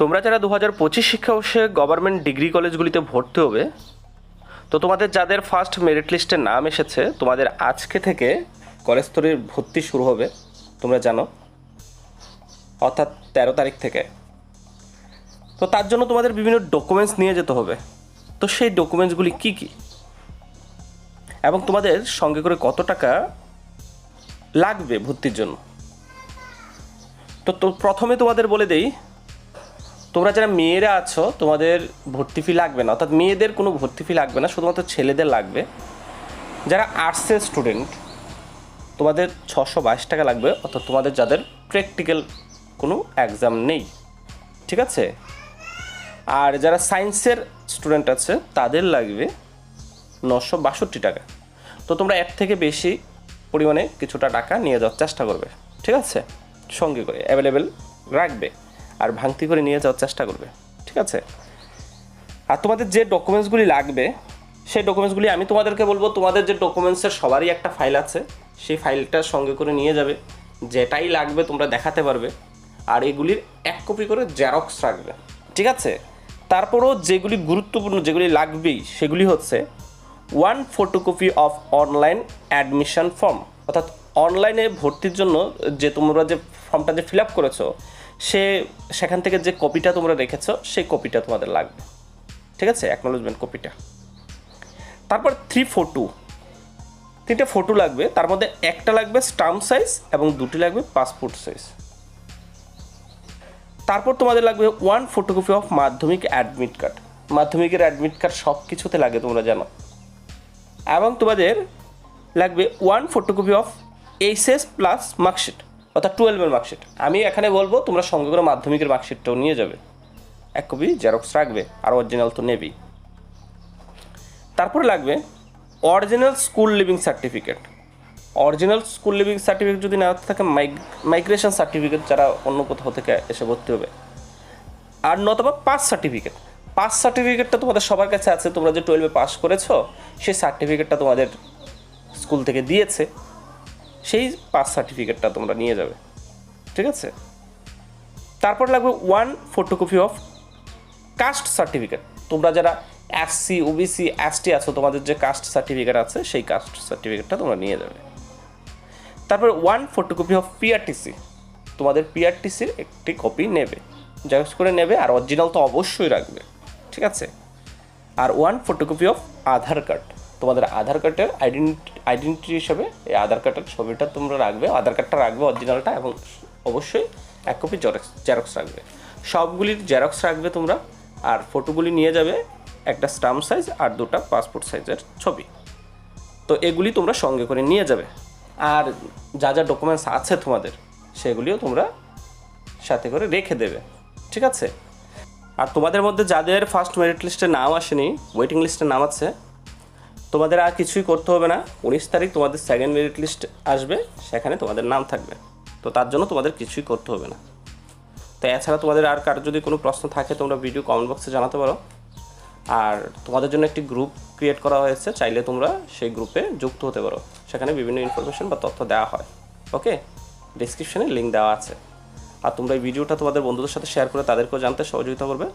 তোমরা যারা দু হাজার পঁচিশ শিক্ষাবর্ষে গভর্নমেন্ট ডিগ্রি কলেজগুলিতে ভর্তি হবে, তো তোমাদের যাদের ফার্স্ট মেরিট লিস্টে নাম এসেছে, তোমাদের আজকে থেকে কলেজ স্তরের ভর্তি শুরু হবে, তোমরা জানো, অর্থাৎ তেরো তারিখ থেকে। তো তার জন্য তোমাদের বিভিন্ন ডকুমেন্টস নিয়ে যেতে হবে। তো সেই ডকুমেন্টসগুলি কী কী? এবং তোমাদের সঙ্গে করে কত টাকা লাগবে ভর্তির জন্য? তো তো প্রথমে তোমাদের বলে দেই তোমরা যারা মেয়েরা আছো, তোমাদের ভর্তি ফি লাগবে না। অর্থাৎ মেয়েদের কোনো ভর্তি ফি লাগবে না, শুধুমাত্র ছেলেদের লাগবে। যারা আর্টসের স্টুডেন্ট তোমাদের ছশো বাইশ টাকা লাগবে, অর্থাৎ তোমাদের যাদের প্র্যাকটিক্যাল কোনো এক্সাম নেই। ঠিক আছে? আর যারা সায়েন্সের স্টুডেন্ট আছে, তাদের লাগবে নশো বাষট্টি টাকা। তো তোমরা এর থেকে বেশি পরিমাণে কিছুটা টাকা নিয়ে যাওয়ার চেষ্টা করবে। ঠিক আছে? সঙ্গে করে অ্যাভেলেবেল রাখবে। আর ভাঙতি করে নিয়ে যাওয়ার চেষ্টা করবে, ঠিক আছে? আর তোমাদের যে ডকুমেন্টসগুলি লাগবে, সেই ডকুমেন্টসগুলি আমি তোমাদেরকে বলব, তোমাদের যে ডকুমেন্টসের সবারই একটা ফাইল আছে, সেই ফাইলটা সঙ্গে করে নিয়ে যাবে, যেটাই লাগবে তোমরা দেখাতে পারবে, আর এগুলির এক কপি করে জেরক্স রাখবে, ঠিক আছে? তারপরও যেগুলি গুরুত্বপূর্ণ, যেগুলি লাগবেই, সেগুলি হচ্ছে one photocopy of online admission form অর্থাৎ অনলাইনে ভর্তির জন্য যে তোমরা যে ফর্মটা যে ফিল আপ করেছ সে সেখান থেকে যে কপিটা তোমরা রেখেছো, সেই কপিটা তোমাদের লাগবে। ঠিক আছে? অ্যাকনোলজমেন্ট কপিটা। তারপর থ্রি ফোর টু তিনটে ফটো লাগবে। তার মধ্যে একটা লাগবে স্টাম্প সাইজ এবং দুটি লাগবে পাসপোর্ট সাইজ তারপর তোমাদের লাগবে one photocopy of Madhyamik admit card মাধ্যমিকের অ্যাডমিট কার্ড সব কিছুতে লাগে তোমরা জানো। এবং তোমাদের লাগবে one photocopy of HS plus marksheet অর্থাৎ টুয়েলভের মার্কশিট আমি এখানে বলব, তোমরা সঙ্গে করে মাধ্যমিকের মার্কশিটটাও নিয়ে যাবে। এক কপি জেরক্স রাখবে, আর অরিজিনাল তো নেবেই। তারপরে লাগবে original school leaving certificate original school leaving certificate যদি না থাকে মাইগ্রেশন সার্টিফিকেট যারা অন্য কোথাও থেকে এসে ভর্তি হবে। আর নতবা পাস সার্টিফিকেট পাস সার্টিফিকেটটা তোমাদের সবার কাছে আছে, তোমরা যে টুয়েলভে পাস করেছ, সেই সার্টিফিকেটটা তোমাদের স্কুল থেকে দিয়েছে। সেই পাস সার্টিফিকেটটা তোমরা নিয়ে যাবে। ঠিক আছে? তারপর লাগবে one photocopy of caste certificate তোমরা যারা এসসি ওবিসি এসটি আছো, তোমাদের যে কাস্ট সার্টিফিকেট আছে, সেই কাস্ট সার্টিফিকেটটা তোমরা নিয়ে যাবে। তারপর ওয়ান ফটোকপি অফ পিআরটিসি তোমাদের পিআরটিসির একটি কপি নেবে। জেরক্স করে নেবে আর অরিজিনাল তো অবশ্যই রাখবে। ঠিক আছে? আর one photocopy of Aadhaar card তোমাদের আধার কার্ডের আইডেন্টি আইডেন্টি হিসাবে এই আধার কার্ডের ছবিটা তোমরা রাখবে, আধার কার্ডটা রাখবে অরিজিনালটা এবং অবশ্যই এক কপি জেরক্স জেরক্স রাখবে। সবগুলির জেরক্স রাখবে তোমরা আর ফটোগুলি নিয়ে যাবে একটা স্টাম্প সাইজ আর দুটো পাসপোর্ট সাইজের ছবি। তো এগুলি তোমরা সঙ্গে করে নিয়ে যাবে। আর যা যা ডকুমেন্টস আছে তোমাদের, সেগুলিও তোমরা সাথে করে রেখে দেবে। ঠিক আছে? আর তোমাদের মধ্যে যাদের ফার্স্ট মেরিট লিস্টে নাম আসেনি ওয়েটিং লিস্টে নাম আছে তোমাদের আর কিছুই করতে হবে না। উনিশ তারিখ তোমাদের সেকেন্ড মেরিট লিস্ট আসবে, সেখানে তোমাদের নাম থাকবে। তো তার জন্য তোমাদের কিছুই করতে হবে না। তো এছাড়া তোমাদের আর কার যদি কোনো প্রশ্ন থাকে, তোমরা ভিডিও কমেন্ট বক্সে জানাতে পারো। আর তোমাদের জন্য একটি গ্রুপ ক্রিয়েট করা হয়েছে, চাইলে তোমরা সেই গ্রুপে যুক্ত হতে পারো। সেখানে বিভিন্ন ইনফরমেশন বা তথ্য দেওয়া হয়। ওকে ডিসক্রিপশনে লিঙ্ক দেওয়া আছে। আর তোমরা এই ভিডিওটা তোমাদের বন্ধুদের সাথে শেয়ার করে তাদেরকেও জানতে সহযোগিতা করবে।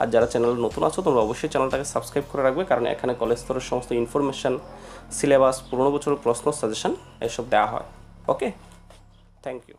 আর যারা চ্যানেল নতুন আছো, তোমরা অবশ্যই চ্যানেলটাকে সাবস্ক্রাইব করে রাখবে, কারণ এখানে কলেজ স্তরের সমস্ত ইনফরমেশান সিলেবাস পুরনো বছরের প্রশ্ন সাজেশন এসব দেওয়া হয়। Okay thank you